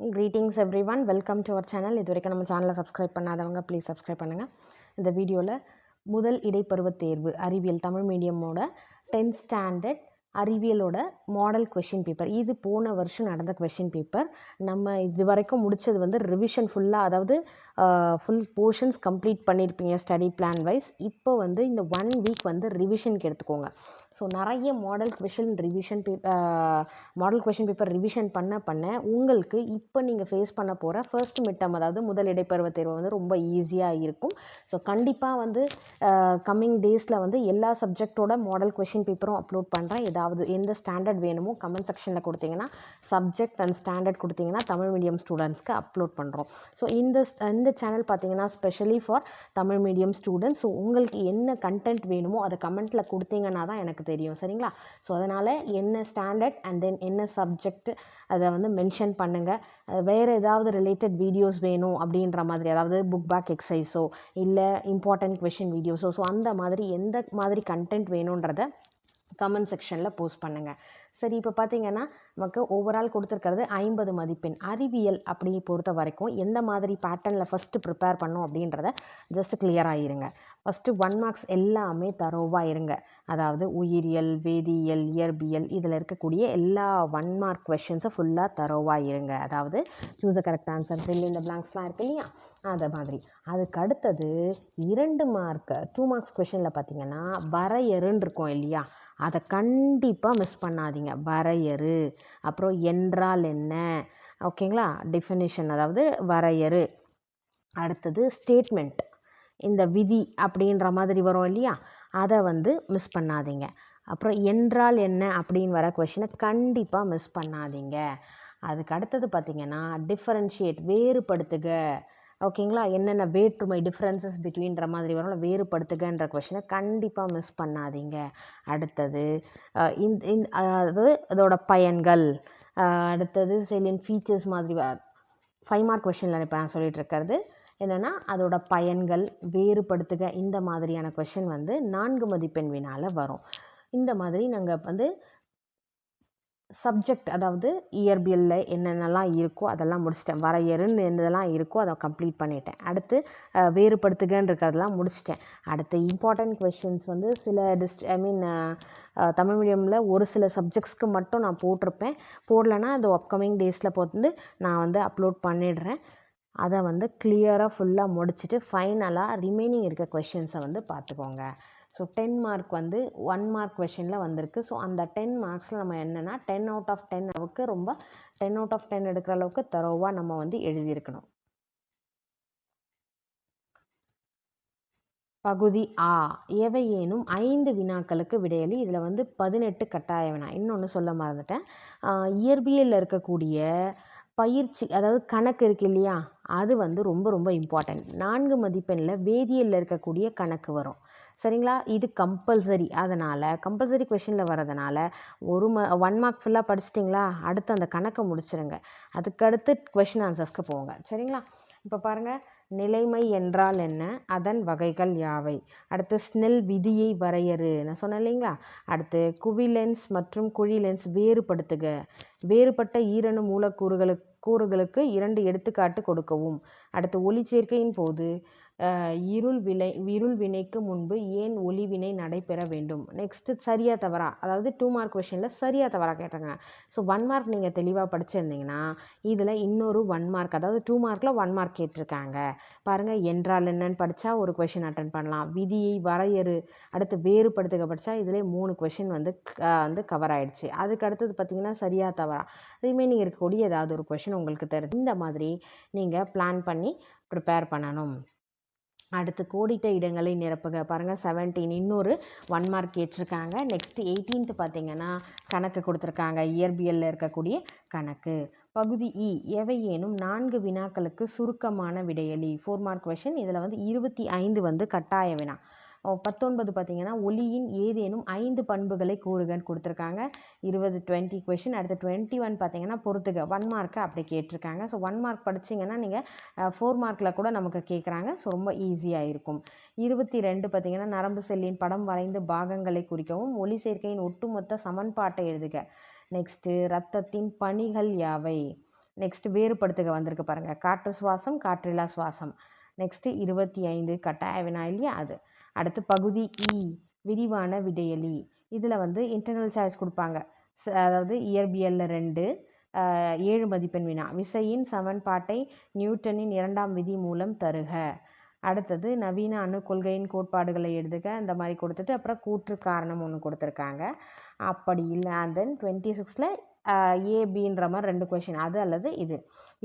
Greetings everyone welcome to our channel இது வரைக்கும் நம்ம சேனலை சப்ஸ்கிரைப் பண்ணாதவங்க ப்ளீஸ் சப்ஸ்கிரைப் பண்ணுங்கள் இந்த வீடியோவில் முதல் இடைப்பருவத் தேர்வு அறிவியல் தமிழ் மீடியமோட டென்த் ஸ்டாண்டர்ட் அறிவியலோட மாடல் கொஷின் பேப்பர் இது போன வருஷம் நடந்த கொஷின் பேப்பர் நம்ம இது வரைக்கும் முடித்தது வந்து ரிவிஷன் ஃபுல்லாக அதாவது ஃபுல் போர்ஷன்ஸ் கம்ப்ளீட் பண்ணியிருப்பீங்க ஸ்டடி பிளான் வைஸ் இப்போ வந்து இந்த ஒன் வீக் வந்து ரிவிஷனுக்கு எடுத்துக்கோங்க. ஸோ நிறைய model question revision paper model question paper revision பண்ண பண்ண உங்களுக்கு இப்போ நீங்கள் ஃபேஸ் பண்ண போகிற ஃபர்ஸ்ட் மிட்டம் அதாவது முதல் இடைப்பருவ தேர்வு வந்து ரொம்ப ஈஸியாக இருக்கும். ஸோ கண்டிப்பாக வந்து கம்மிங் டேஸில் வந்து எல்லா சப்ஜெக்டோட மாடல் கொஷின் பேப்பரும் அப்லோட் பண்ணுறேன் ஏதாவது எந்த ஸ்டாண்டர்ட் வேணுமோ கமெண்ட் செக்ஷனில் கொடுத்தீங்கன்னா சப்ஜெக்ட் அண்ட் ஸ்டாண்டர்ட் கொடுத்தீங்கன்னா தமிழ் மீடியம் ஸ்டூடெண்ட்ஸ்க்கு அப்லோட் பண்ணுறோம் ஸோ இந்த இந்த சேனல் பார்த்தீங்கன்னா specially for Tamil medium students so உங்களுக்கு என்ன கண்டென்ட் வேணுமோ அதை கமெண்ட்டில் கொடுத்தீங்கன்னா தான் எனக்கு தெரியும் சரிங்களா? ஸோ அதனால் என்ன ஸ்டாண்டர்ட் அண்ட் தென் என்ன சப்ஜெக்ட் அதை வந்து மென்ஷன் பண்ணுங்கள் வேறு ஏதாவது ரிலேட்டட் வீடியோஸ் வேணும் அப்படின்ற மாதிரி அதாவது புக் பேக் எக்ஸசைஸோ இல்லை இம்பார்ட்டன்ட் கொஷின் வீடியோஸோ ஸோ அந்த மாதிரி எந்த மாதிரி கண்டென்ட் வேணுன்றதை கமெண்ட் செக்ஷனில் போஸ்ட் பண்ணுங்கள் சரி இப்போ பார்த்தீங்கன்னா நமக்கு ஓவரால் கொடுத்துருக்கிறது ஐம்பது மதிப்பெண். அறிவியல் அப்படி பொறுத்த வரைக்கும் எந்த மாதிரி பேட்டர்னில் ஃபஸ்ட்டு ப்ரிப்பேர் பண்ணும் அப்படின்றத ஜஸ்ட் கிளியராக இருங்க ஃபஸ்ட்டு ஒன் மார்க்ஸ் எல்லாமே தரோவாக இருங்க. அதாவது உயிரியல் வேதியியல் இயற்பியல் இதில் இருக்கக்கூடிய எல்லா ஒன் மார்க் கொஷின்ஸை ஃபுல்லாக தரோவாக இருங்க. அதாவது choose a correct answer fill இந்த பிளாங்க்ஸ்லாம் இருக்கு இல்லையா? அதை மாதிரி. அதுக்கு அடுத்தது இரண்டு மார்க் டூ மார்க்ஸ் கொஷினில் பார்த்தீங்கன்னா வரையறுன்னு இருக்கும் இல்லையா? அதை கண்டிப்பாக மிஸ் பண்ணாதீங்க. வரையறு. அப்புறம் என்றால் என்ன? ஓகேங்களா? டெஃபினிஷன் அதாவது வரையறு. அடுத்தது ஸ்டேட்மெண்ட் இந்த விதி அப்படின்ற மாதிரி வரும் இல்லையா? அதை வந்து மிஸ் பண்ணாதீங்க. அப்புறம் என்றால் என்ன அப்படின்னு வர கொஷினை கண்டிப்பாக மிஸ் பண்ணாதீங்க. அதுக்கு அடுத்தது பார்த்திங்கன்னா டிஃப்ரென்ஷியேட் வேறுபடுத்துக. ஓகேங்களா என்னென்ன வேற்றுமை டிஃப்ரென்சஸ் பிட்வீன்ற மாதிரி வரும் வேறுபடுத்துகன்ற கொஷினை கண்டிப்பாக மிஸ் பண்ணாதீங்க. அடுத்தது இந்த இந்த அதாவது அதோட பயன்கள் அடுத்தது செலியன் ஃபீச்சர்ஸ் மாதிரி ஃபைவ் மார்க் கொஷினில் இப்போ நான் சொல்லிகிட்டு இருக்கிறது என்னென்னா அதோட பயன்கள் வேறுபடுத்துக இந்த மாதிரியான கொஷின் வந்து நான்கு மதிப்பெண் வினால் வரும். இந்த மாதிரி நாங்கள் வந்து சப்ஜெக்ட் அதாவது இயற்பியலில் என்னென்னலாம் இருக்கோ அதெல்லாம் முடிச்சிட்டேன். வரையறுன்னு என்னதெல்லாம் இருக்கோ அதை கம்ப்ளீட் பண்ணிட்டேன். அடுத்து வேறுபடுத்துகன்னு இருக்கிறதெல்லாம் முடிச்சிட்டேன். அடுத்து இம்பார்ட்டண்ட் கொஷின்ஸ் வந்து சில டிஸ்ட் ஐ மீன் தமிழ் மீடியமில் ஒரு சில சப்ஜெக்ட்ஸ்க்கு மட்டும் நான் போட்டிருப்பேன். போடலைன்னா அது அப்கமிங் டேஸில் வந்து நான் வந்து அப்லோட் பண்ணிடுறேன். அதை வந்து கிளியராக ஃபுல்லாக முடிச்சுட்டு ஃபைனலாக ரிமைனிங் இருக்க கொஷின்ஸை வந்து பார்த்துக்கோங்க. ஸோ டென் மார்க் வந்து ஒன் மார்க் கொஷினில் வந்திருக்கு. ஸோ அந்த டென் மார்க்ஸில் நம்ம என்னென்னா டென் அவுட் ஆஃப் டென் அளவுக்கு ரொம்ப டென் அவுட் ஆஃப் டென் எடுக்கிற அளவுக்கு தரோவாக நம்ம வந்து எழுதியிருக்கணும். பகுதி ஆ எவையேனும் ஐந்து வினாக்களுக்கு விடையளி இதில் வந்து பதினெட்டு கட்டாய வினா. இன்னொன்று சொல்ல மறந்துட்டேன். இயற்பியலில் இருக்கக்கூடிய பயிற்சி அதாவது கணக்கு இருக்கு இல்லையா? அது வந்து ரொம்ப ரொம்ப இம்பார்ட்டன்ட் நான்கு மதிப்பெண்ணில் வேதியியலில் இருக்கக்கூடிய கணக்கு வரும். சரிங்களா? இது கம்பல்சரி அதனால் கம்பல்சரி கொஷினில் வரதுனால ஒரு ம ஒன் மார்க் ஃபுல்லாக படிச்சிட்டிங்களா? அடுத்து அந்த கணக்கை முடிச்சிருங்க. அதுக்கடுத்து கொஷின் ஆன்சர்ஸ்க்கு போங்க. சரிங்களா? இப்போ பாருங்கள் நிலைமை என்றால் என்ன? அதன் வகைகள் யாவை? அடுத்து ஸ்னெல் விதியை வரையறு. நான் சொன்னேன் இல்லைங்களா? அடுத்து குவிலென்ஸ் மற்றும் குழிலென்ஸ் வேறுபடுத்துக. வேறுபட்ட ஈரணு மூலக்கூறுகளுக்கு கூறுகளுக்கு இரண்டு எடுத்துக்காட்டு கொடுக்கவும். அடுத்து ஒளிச்சேர்க்கையின் போது இருள் வினை இருள் வினைக்கு முன்பு ஏன் ஒளி வினை நடைபெற வேண்டும்? நெக்ஸ்ட்டு சரியா தவறா? அதாவது டூ மார்க் கொஷனில் சரியா தவறா கேட்டாங்க ஸோ ஒன் மார்க் நீங்கள் தெளிவாக படிச்சிருந்தீங்கன்னா இதில் இன்னொரு ஒன் மார்க் அதாவது டூ மார்க்கில் ஒன் மார்க் கேட்டிருக்காங்க. பாருங்கள் என்றால் என்னன்னு படித்தா ஒரு கொஷின் அட்டன் பண்ணலாம். விதியை வரையறு அடுத்து வேறுபடுத்துக படித்தா இதில் மூணு கொஷின் வந்து வந்து கவர் ஆகிடுச்சு அதுக்கு அடுத்தது பார்த்திங்கன்னா சரியா தவறா. ரிமைனிங் இருக்கக்கூடிய ஏதாவது ஒரு கொஷின் உங்களுக்கு தெரியும் இந்த மாதிரி நீங்கள் பிளான் பண்ணி ப்ரிப்பேர் பண்ணணும். அடுத்து கோடிட்ட இடங்களை நிரப்புக பாருங்கள் செவன்டீன் இன்னொரு ஒன் மார்க் கேட்டிருக்காங்க நெக்ஸ்ட்டு எயிட்டீன்த்து பார்த்தீங்கன்னா கணக்கு கொடுத்துருக்காங்க. இயற்பியலில் இருக்கக்கூடிய கணக்கு. பகுதி e, இ எவையேனும் நான்கு வினாக்களுக்கு சுருக்கமான விடையளி. ஃபோர் மார்க் கொஷின் இதில் வந்து இருபத்தி ஐந்து வந்து கட்டாய வினா. பத்தொன்பது பார்த்தீங்கன்னா ஒளியின் ஏதேனும் ஐந்து பண்புகளை கூறுகன்னு கொடுத்துருக்காங்க. இருபது டுவெண்ட்டி கொஷின் அடுத்து டுவெண்ட்டி ஒன் பார்த்தீங்கன்னா பொறுத்துக. ஒன் மார்க்கை அப்படி கேட்டிருக்காங்க. ஸோ ஒன் மார்க் படிச்சிங்கன்னா நீங்கள் ஃபோர் மார்க்கில் கூட நமக்கு கேட்குறாங்க. ஸோ ரொம்ப ஈஸியாக இருக்கும். இருபத்தி ரெண்டு பார்த்தீங்கன்னா நரம்பு செல்லின் படம் வரைந்து பாகங்களை குறிக்கவும் ஒளி சேர்க்கையின் ஒட்டுமொத்த சமன்பாட்டை எழுதுக. நெக்ஸ்ட்டு ரத்தத்தின் பணிகள் யாவை? நெக்ஸ்ட் வேறுபடுத்துக வந்திருக்கு பாருங்கள் காற்று சுவாசம் காற்றில்லா சுவாசம். நெக்ஸ்ட்டு இருபத்தி ஐந்து கட்டாய வினா இல்லையா அது. அடுத்து பகுதி இ விரிவான விடையலி. இதில் வந்து இன்டர்னல் சாய்ஸ் கொடுப்பாங்க. அதாவது இயற்பியலில் ரெண்டு ஏழு மதிப்பெண் வினா. விசையின் சமன்பாட்டை நியூட்டனின் இரண்டாம் விதி மூலம் தருக. அடுத்தது நவீன அணு கொள்கையின் கோட்பாடுகளை எழுதுக. இந்த மாதிரி கொடுத்துட்டு அப்புறம் கூற்று காரணம் ஒன்று கொடுத்துருக்காங்க. அப்படி இல்லை. அண்ட் தென் டுவெண்ட்டி சிக்ஸில் ஏபின்ற மாதிரி ரெண்டு கொஷின் அது அல்லது இது.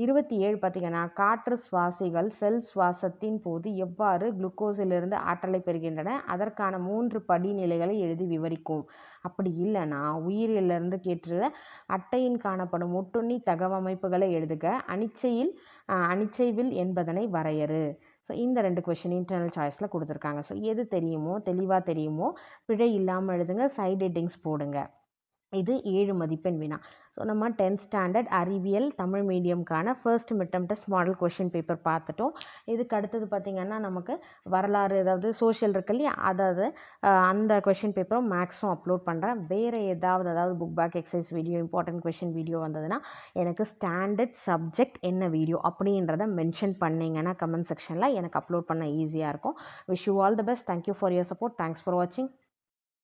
இருபத்தி ஏழு பார்த்திங்கன்னா காற்று சுவாசிகள் செல் சுவாசத்தின் போது எவ்வாறு குளுக்கோஸிலிருந்து ஆற்றலை பெறுகின்றன? அதற்கான மூன்று படிநிலைகளை எழுதி விவரிக்கும். அப்படி இல்லைன்னா உயிரியலிருந்து கேட்டு அட்டையின் காணப்படும் ஒட்டுண்ணி தகவமைப்புகளை எழுதுக. அனிச்சையில் அனிச்சைவில் என்பதனை வரையறு. ஸோ இந்த ரெண்டு கொஷின் இன்டர்னல் சாய்ஸில் கொடுத்துருக்காங்க. ஸோ எது தெரியுமோ தெளிவாக தெரியுமோ பிழை இல்லாமல் எழுதுங்க. சைட் ஹெட்டிங்ஸ் போடுங்க. இது ஏழு மதிப்பெண் வினா. ஸோ நம்ம டென்த் ஸ்டாண்டர்ட் அறிவியல் Tamil மீடியம்க்கான first midterm test model question paper பார்த்துட்டோம். இதுக்கு அடுத்தது பார்த்திங்கன்னா நமக்கு வரலாறு ஏதாவது சோஷியல் இருக்கு இல்லையா? அதாவது அந்த கொஷின் பேப்பரும் மேக்ஸும் அப்லோட் பண்ணுறேன் வேறு ஏதாவது அதாவது book back exercise video important question video வந்ததுன்னா எனக்கு ஸ்டாண்டர்ட் சப்ஜெக்ட் என்ன வீடியோ அப்படின்றத மென்ஷன் பண்ணிங்கன்னா கமெண்ட் செக்ஷனில் எனக்கு அப்லோட் பண்ண ஈஸியாக இருக்கும். Wish you all the best thank you for your support thanks for வாட்சிங்